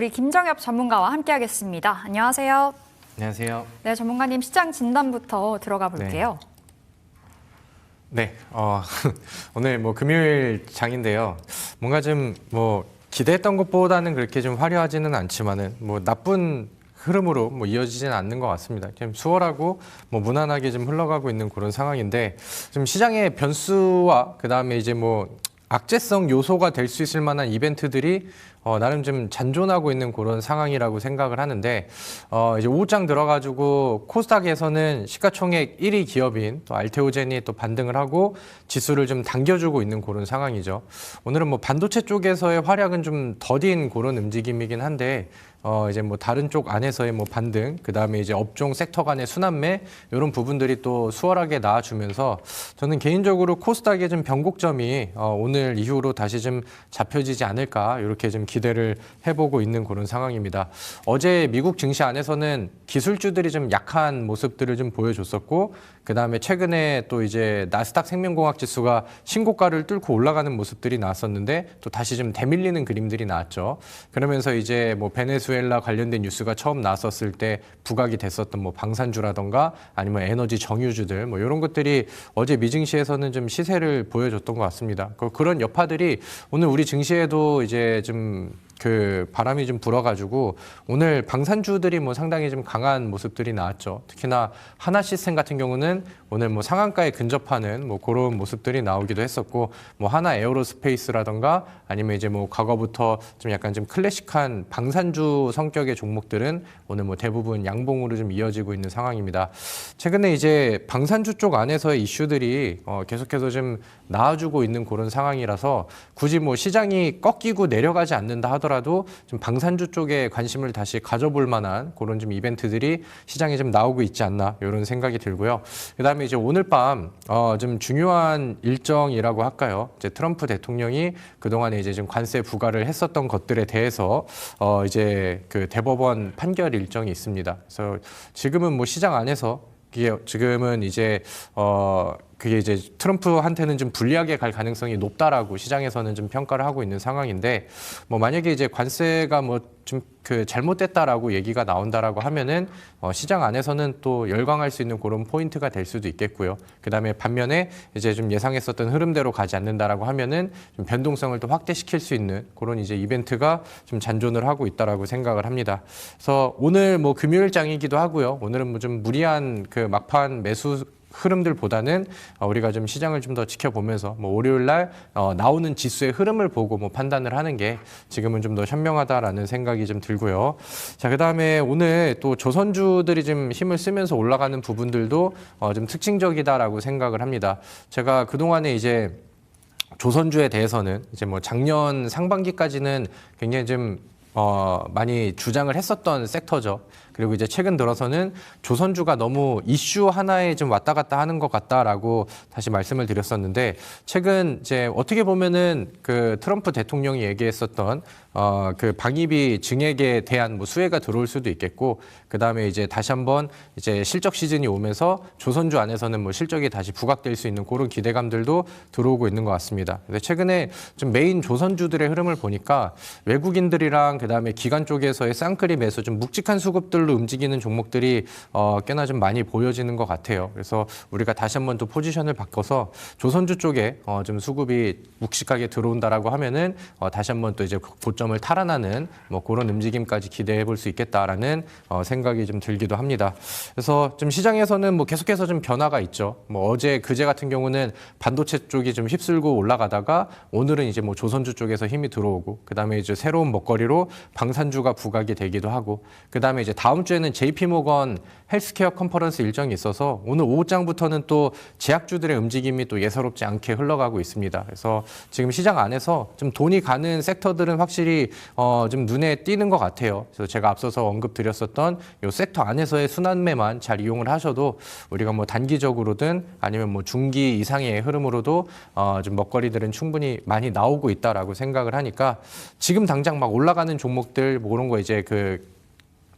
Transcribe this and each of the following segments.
우리 김정엽 전문가와 함께하겠습니다. 안녕하세요. 안녕하세요. 네, 전문가님 시장 진단부터 들어가 볼게요. 네, 어, 오늘 뭐 금요일 장인데요. 뭔가 좀 뭐 기대했던 것보다는 그렇게 좀 화려하지는 않지만은 뭐 나쁜 흐름으로 뭐 이어지지는 않는 것 같습니다. 좀 수월하고 뭐 무난하게 좀 흘러가고 있는 그런 상황인데 좀 시장의 변수와 그 다음에 이제 뭐 악재성 요소가 될 수 있을 만한 이벤트들이 어, 나름 좀 잔존하고 있는 그런 상황이라고 생각을 하는데 어, 이제 오후장 들어가지고 코스닥에서는 시가총액 1위 기업인 또 알테오젠이 또 반등을 하고 지수를 좀 당겨주고 있는 그런 상황이죠. 오늘은 뭐 반도체 쪽에서의 활약은 좀 더딘 그런 움직임이긴 한데 어 이제 뭐 다른 쪽 안에서의 뭐 반등, 그 다음에 이제 업종 섹터 간의 순환매 이런 부분들이 또 수월하게 나와주면서 저는 개인적으로 코스닥의 좀 변곡점이 어 오늘 이후로 다시 좀 잡혀지지 않을까 이렇게 좀 기대를 해보고 있는 그런 상황입니다. 어제 미국 증시 안에서는 기술주들이 좀 약한 모습들을 좀 보여줬었고 그 다음에 최근에 또 이제 나스닥 생명공학 지수가 신고가를 뚫고 올라가는 모습들이 나왔었는데 또 다시 좀 대밀리는 그림들이 나왔죠. 그러면서 이제 뭐 베네수 엘라 관련된 뉴스가 처음 나왔었을 때 부각이 됐었던 뭐 방산주라던가 아니면 에너지 정유주들 뭐 이런 것들이 어제 미증시에서는 좀 시세를 보여줬던 것 같습니다. 그- 그런 여파들이 오늘 우리 증시에도 이제 좀 그 바람이 좀 불어가지고 오늘 방산주들이 뭐 상당히 좀 강한 모습들이 나왔죠. 특히나 하나 시스템 같은 경우는 오늘 뭐 상한가에 근접하는 뭐 그런 모습들이 나오기도 했었고 뭐 하나 에어로스페이스라던가 아니면 이제 뭐 과거부터 좀 약간 좀 클래식한 방산주 성격의 종목들은 오늘 뭐 대부분 양봉으로 좀 이어지고 있는 상황입니다. 최근에 이제 방산주 쪽 안에서의 이슈들이 어 계속해서 좀 나와주고 있는 그런 상황이라서 굳이 뭐 시장이 꺾이고 내려가지 않는다 하더라도 좀 방산주 쪽에 관심을 다시 가져볼 만한 그런 좀 이벤트들이 시장에 좀 나오고 있지 않나 이런 생각이 들고요. 그다음에 이제 오늘 밤어좀 중요한 일정이라고 할까요? 이제 트럼프 대통령이 그동안에 이제 좀 관세 부과를 했었던 것들에 대해서 어 이제 그 대법원 판결 일정이 있습니다. 그래서 지금은 뭐 시장 안에서 지금은 이제 어 그게 이제 트럼프한테는 좀 불리하게 갈 가능성이 높다라고 시장에서는 좀 평가를 하고 있는 상황인데 뭐 만약에 이제 관세가 뭐 좀 그 잘못됐다라고 얘기가 나온다라고 하면은 어 시장 안에서는 또 열광할 수 있는 그런 포인트가 될 수도 있겠고요. 그다음에 반면에 이제 좀 예상했었던 흐름대로 가지 않는다라고 하면은 좀 변동성을 또 확대시킬 수 있는 그런 이제 이벤트가 좀 잔존을 하고 있다라고 생각을 합니다. 그래서 오늘 뭐 금요일장이기도 하고요. 오늘은 뭐 좀 무리한 그 막판 매수 흐름들보다는 어, 우리가 좀 시장을 좀 더 지켜보면서 뭐 월요일 날 어, 나오는 지수의 흐름을 보고 뭐 판단을 하는 게 지금은 좀 더 현명하다라는 생각이 좀 들고요. 자, 그다음에 오늘 또 조선주들이 좀 힘을 쓰면서 올라가는 부분들도 어, 좀 특징적이다라고 생각을 합니다. 제가 그 동안에 이제 조선주에 대해서는 이제 뭐 작년 상반기까지는 굉장히 좀 어, 많이 주장을 했었던 섹터죠. 그리고 이제 최근 들어서는 조선주가 너무 이슈 하나에 좀 왔다 갔다 하는 것 같다라고 다시 말씀을 드렸었는데 최근 이제 어떻게 보면은 그 트럼프 대통령이 얘기했었던 어, 그 방위비 증액에 대한 뭐 수혜가 들어올 수도 있겠고 그 다음에 이제 다시 한번 이제 실적 시즌이 오면서 조선주 안에서는 뭐 실적이 다시 부각될 수 있는 그런 기대감들도 들어오고 있는 것 같습니다. 근데 최근에 좀 메인 조선주들의 흐름을 보니까 외국인들이랑 그 다음에 기관 쪽에서의 매수 좀 묵직한 수급들로 움직이는 종목들이 어, 꽤나 좀 많이 보여지는 것 같아요. 그래서 우리가 다시 한번 또 포지션을 바꿔서 조선주 쪽에 어, 좀 수급이 묵직하게 들어온다라고 하면은 어, 다시 한번 또 이제 고점을 탈환하는 뭐 그런 움직임까지 기대해 볼 수 있겠다라는 어, 생각이 좀 들기도 합니다. 그래서 좀 시장에서는 뭐 계속해서 좀 변화가 있죠. 뭐 어제 그제 같은 경우는 반도체 쪽이 좀 휩쓸고 올라가다가 오늘은 이제 뭐 조선주 쪽에서 힘이 들어오고 그다음에 이제 새로운 먹거리로 방산주가 부각이 되기도 하고 그다음에 이제 다음 주에는 JP 모건 헬스케어 컨퍼런스 일정이 있어서 오늘 오후장부터는 또 제약주들의 움직임이 또 예사롭지 않게 흘러가고 있습니다. 그래서 지금 시장 안에서 좀 돈이 가는 섹터들은 확실히 어, 좀 눈에 띄는 것 같아요. 그래서 제가 앞서서 언급드렸었던 이 섹터 안에서의 순환매만 잘 이용을 하셔도 우리가 뭐 단기적으로든 아니면 뭐 중기 이상의 흐름으로도 어, 좀 먹거리들은 충분히 많이 나오고 있다라고 생각을 하니까 지금 당장 막 올라가는 종목들 뭐 그런 거 이제 그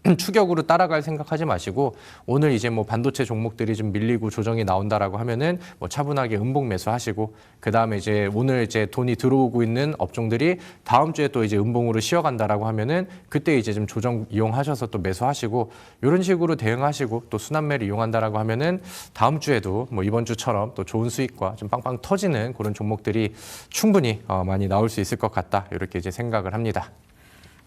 추격으로 따라갈 생각하지 마시고 오늘 이제 뭐 반도체 종목들이 좀 밀리고 조정이 나온다라고 하면은 뭐 차분하게 음봉 매수하시고 그 다음에 이제 오늘 이제 돈이 들어오고 있는 업종들이 다음 주에 또 이제 음봉으로 쉬어간다라고 하면은 그때 이제 좀 조정 이용하셔서 또 매수하시고 이런 식으로 대응하시고 또 순환매를 이용한다라고 하면은 다음 주에도 뭐 이번 주처럼 또 좋은 수익과 좀 빵빵 터지는 그런 종목들이 충분히 어, 많이 나올 수 있을 것 같다 이렇게 이제 생각을 합니다.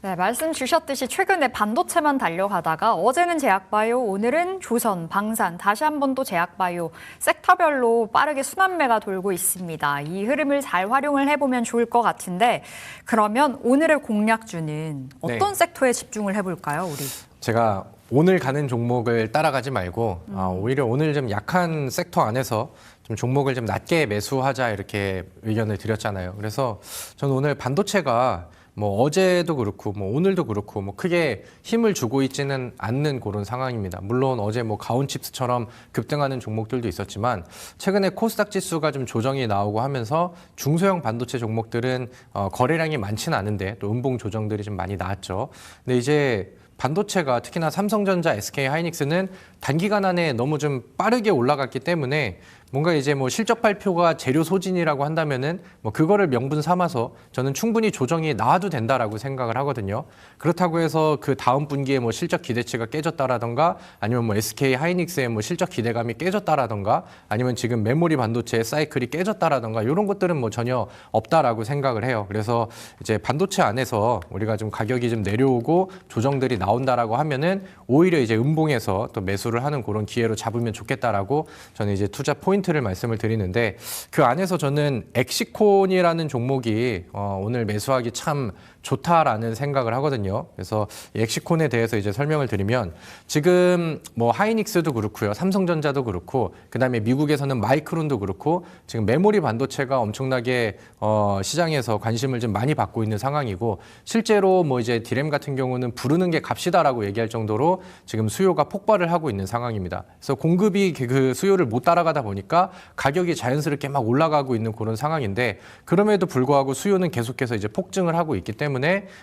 네, 말씀 주셨듯이 최근에 반도체만 달려가다가 어제는 제약바이오, 오늘은 조선, 방산, 다시 한 번 또 제약바이오 섹터별로 빠르게 순환매가 돌고 있습니다. 이 흐름을 잘 활용을 해보면 좋을 것 같은데 그러면 오늘의 공략주는 어떤 네. 섹터에 집중을 해볼까요, 우리? 제가 오늘 가는 종목을 따라가지 말고 아, 오히려 오늘 좀 약한 섹터 안에서 좀 종목을 좀 낮게 매수하자 이렇게 의견을 드렸잖아요. 그래서 저는 오늘 반도체가 뭐 어제도 그렇고 뭐 오늘도 그렇고 뭐 크게 힘을 주고 있지는 않는 그런 상황입니다. 물론 어제 뭐 가온칩스처럼 급등하는 종목들도 있었지만 최근에 코스닥 지수가 좀 조정이 나오고 하면서 중소형 반도체 종목들은 어, 거래량이 많지는 않은데 또 음봉 조정들이 좀 많이 나왔죠. 근데 이제 반도체가 특히나 삼성전자, SK 하이닉스는 단기간 안에 너무 좀 빠르게 올라갔기 때문에 뭔가 이제 뭐 실적 발표가 재료 소진이라고 한다면은 뭐 그거를 명분 삼아서 저는 충분히 조정이 나와도 된다라고 생각을 하거든요. 그렇다고 해서 그 다음 분기에 뭐 실적 기대치가 깨졌다라던가 아니면 뭐 SK 하이닉스의 뭐 실적 기대감이 깨졌다라던가 아니면 지금 메모리 반도체 사이클이 깨졌다라던가 이런 것들은 뭐 전혀 없다라고 생각을 해요. 그래서 이제 반도체 안에서 우리가 좀 가격이 좀 내려오고 조정들이 나온다라고 하면은 오히려 이제 음봉에서 또 매수를 하는 그런 기회로 잡으면 좋겠다라고 저는 이제 투자 포인트 를 말씀을 드리는데 그 안에서 저는 엑시콘이라는 종목이 어, 오늘 매수하기 참 좋다라는 생각을 하거든요. 그래서 이 엑시콘에 대해서 이제 설명을 드리면 지금 뭐 하이닉스도 그렇고요. 삼성전자도 그렇고 그다음에 미국에서는 마이크론도 그렇고 지금 메모리 반도체가 엄청나게 어, 시장에서 관심을 좀 많이 받고 있는 상황이고 실제로 뭐 이제 디램 같은 경우는 부르는 게 값이다라고 얘기할 정도로 지금 수요가 폭발을 하고 있는 상황입니다. 그래서 공급이 그 수요를 못 따라가다 보니까 가격이 자연스럽게 막 올라가고 있는 그런 상황인데 그럼에도 불구하고 수요는 계속해서 이제 폭증을 하고 있기 때문에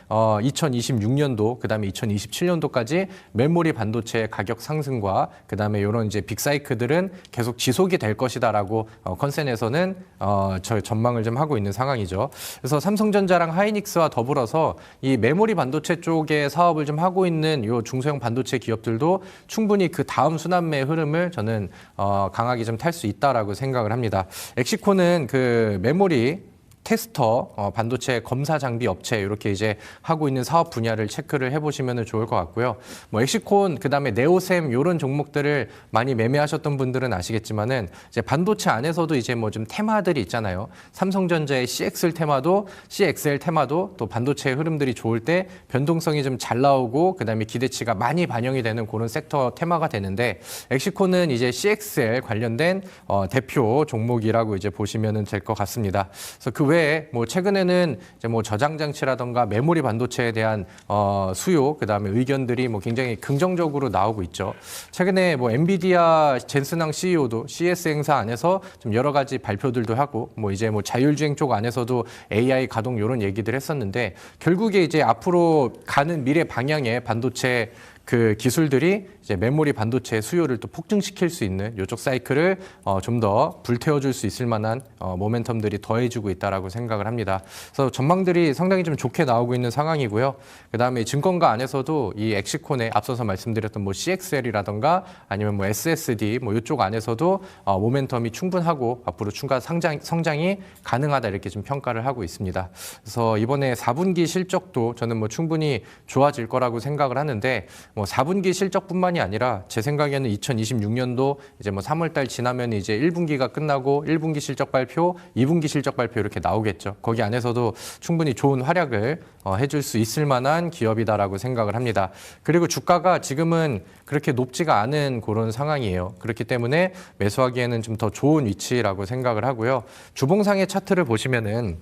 어, 2026년도 그다음에 2027년도까지 메모리 반도체 가격 상승과 그다음에 이런 이제 빅사이크들은 계속 지속이 될 것이다라고 어, 컨센에서는 어, 저 전망을 좀 하고 있는 상황이죠. 그래서 삼성전자랑 하이닉스와 더불어서 이 메모리 반도체 쪽에 사업을 좀 하고 있는 요 중소형 반도체 기업들도 충분히 그 다음 순환매 흐름을 저는 어, 강하게 좀 탈 수 있다라고 생각을 합니다. 엑시코는 그 메모리 테스터, 어, 반도체 검사 장비 업체 이렇게 이제 하고 있는 사업 분야를 체크를 해보시면 좋을 것 같고요. 뭐 엑시콘 그다음에 네오셈 이런 종목들을 많이 매매하셨던 분들은 아시겠지만은 이제 반도체 안에서도 이제 뭐 좀 테마들이 있잖아요. 삼성전자의 CXL 테마도 CXL 테마도 또 반도체 흐름들이 좋을 때 변동성이 좀 잘 나오고 그다음에 기대치가 많이 반영이 되는 그런 섹터 테마가 되는데 엑시콘은 이제 CXL 관련된 어, 대표 종목이라고 이제 보시면 될 것 같습니다. 그래서 그 외에 뭐 최근에는 이제 뭐 저장 장치라던가 메모리 반도체에 대한 어, 수요 그다음에 의견들이 뭐 굉장히 긍정적으로 나오고 있죠. 최근에 뭐 엔비디아 젠슨항 CEO도 CS 행사 안에서 좀 여러 가지 발표들도 하고 뭐 이제 뭐 자율주행 쪽 안에서도 AI 가동 이런 얘기들 했었는데 결국에 이제 앞으로 가는 미래 방향의 반도체 그 기술들이 이제 메모리 반도체 수요를 또 폭증시킬 수 있는 요쪽 사이클을 어, 좀 더 불태워줄 수 있을 만한 어, 모멘텀들이 더해지고 있다라고 생각을 합니다. 그래서 전망들이 상당히 좀 좋게 나오고 있는 상황이고요. 그 다음에 증권가 안에서도 이 엑시콘에 앞서서 말씀드렸던 뭐 CXL이라던가 아니면 뭐 SSD 뭐 이쪽 안에서도 어, 모멘텀이 충분하고 앞으로 추가 상장, 성장이 가능하다 이렇게 좀 평가를 하고 있습니다. 그래서 이번에 4분기 실적도 저는 뭐 충분히 좋아질 거라고 생각을 하는데 뭐 4분기 실적뿐만이 아니라 제 생각에는 2026년도 이제 뭐 3월 달 지나면 이제 1분기가 끝나고 1분기 실적 발표, 2분기 실적 발표 이렇게 나오겠죠. 거기 안에서도 충분히 좋은 활약을 어, 해줄 수 있을 만한 기업이다라고 생각을 합니다. 그리고 주가가 지금은 그렇게 높지가 않은 그런 상황이에요. 그렇기 때문에 매수하기에는 좀 더 좋은 위치라고 생각을 하고요. 주봉상의 차트를 보시면은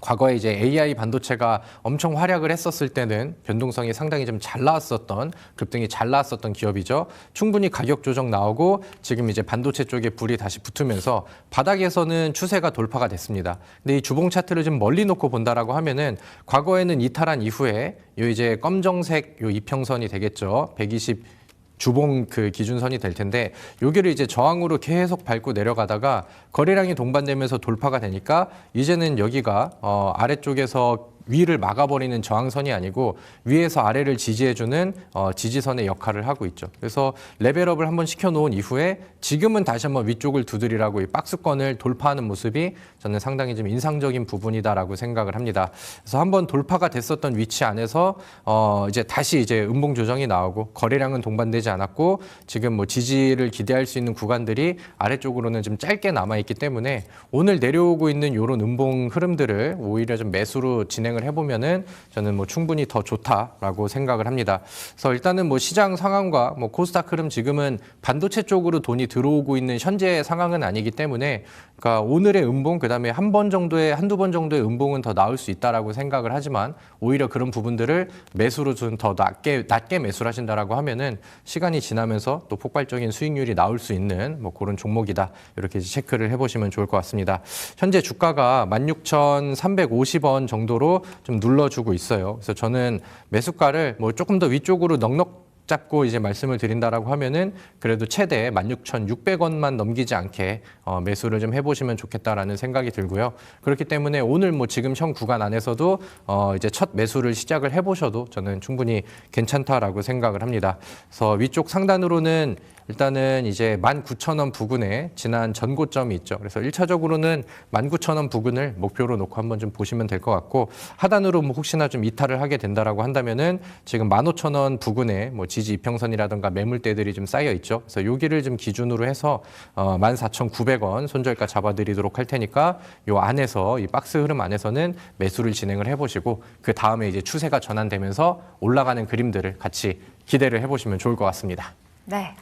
과거에 이제 AI 반도체가 엄청 활약을 했었을 때는 변동성이 상당히 좀 잘 나왔었던 급등이 잘 나왔었던 기업이죠. 충분히 가격 조정 나오고 지금 이제 반도체 쪽에 불이 다시 붙으면서 바닥에서는 추세가 돌파가 됐습니다. 근데 이 주봉 차트를 좀 멀리 놓고 본다라고 하면은 과거에는 이탈한 이후에 요 이제 검정색 요 이평선이 되겠죠. 120 주봉 그 기준선이 될 텐데 여기를 이제 저항으로 계속 밟고 내려가다가 거래량이 동반되면서 돌파가 되니까 이제는 여기가 어 아래쪽에서 위를 막아버리는 저항선이 아니고 위에서 아래를 지지해주는 어, 지지선의 역할을 하고 있죠. 그래서 레벨업을 한번 시켜놓은 이후에 지금은 다시 한번 위쪽을 두드리라고 이 박스권을 돌파하는 모습이 저는 상당히 좀 인상적인 부분이다라고 생각을 합니다. 그래서 한번 돌파가 됐었던 위치 안에서 어, 이제 다시 이제 음봉 조정이 나오고 거래량은 동반되지 않았고 지금 뭐 지지를 기대할 수 있는 구간들이 아래쪽으로는 좀 짧게 남아 있기 때문에 오늘 내려오고 있는 이런 음봉 흐름들을 오히려 좀 매수로 진행을 해보면은 저는 뭐 충분히 더 좋다라고 생각을 합니다. 그래서 일단은 뭐 시장 상황과 뭐 코스닥 흐름 지금은 반도체 쪽으로 돈이 들어오고 있는 현재 상황은 아니기 때문에 그러니까 오늘의 음봉 그다음에 한 번 정도의 한두 번 정도의 음봉은 더 나올 수 있다라고 생각을 하지만 오히려 그런 부분들을 매수로 좀 더 낮게 낮게 매수를 하신다라고 하면은 시간이 지나면서 또 폭발적인 수익률이 나올 수 있는 뭐 그런 종목이다 이렇게 체크를 해 보시면 좋을 것 같습니다. 현재 주가가 16,350원 정도로 좀 눌러주고 있어요. 그래서 저는 매수가를 뭐 조금 더 위쪽으로 넉넉 잡고 이제 말씀을 드린다라고 하면은 그래도 최대 16,600원만 넘기지 않게 어, 매수를 좀 해보시면 좋겠다라는 생각이 들고요. 그렇기 때문에 오늘 뭐 지금 현 구간 안에서도 어, 이제 첫 매수를 시작을 해보셔도 저는 충분히 괜찮다라고 생각을 합니다. 그래서 위쪽 상단으로는 일단은 이제 19,000원 부근에 지난 전고점이 있죠. 그래서 1차적으로는 19,000원 부근을 목표로 놓고 한번 좀 보시면 될 것 같고 하단으로 뭐 혹시나 좀 이탈을 하게 된다라고 한다면은 지금 15,000원 부근에 뭐 지지 이평선이라든가 매물대들이 좀 쌓여 있죠. 그래서 여기를 좀 기준으로 해서 어 14,900원 손절가 잡아드리도록 할 테니까 요 안에서 이 박스 흐름 안에서는 매수를 진행을 해보시고 그 다음에 이제 추세가 전환되면서 올라가는 그림들을 같이 기대를 해보시면 좋을 것 같습니다. 네.